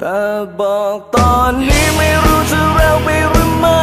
แต่บอกตอนนี้ไม่รู้จะเร็วไปหรือไม่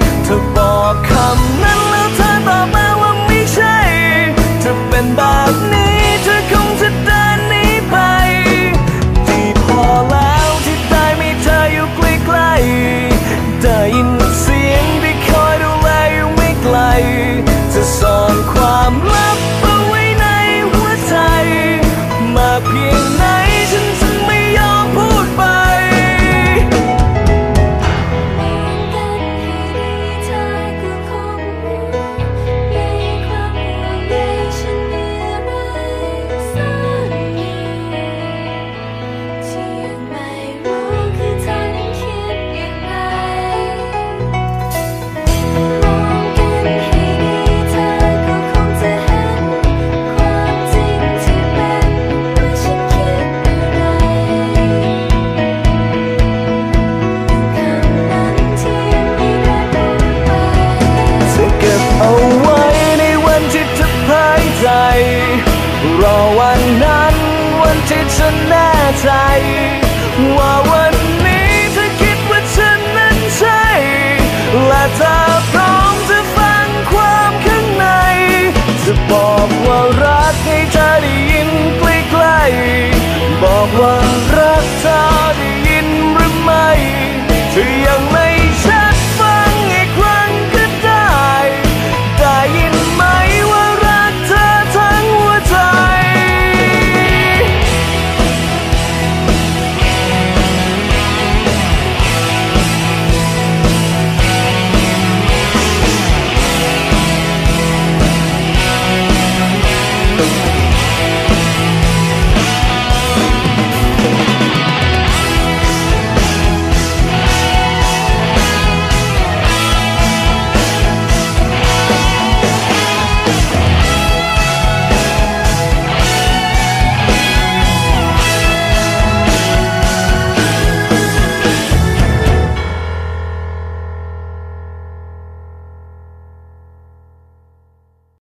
ฉันแน่ใจ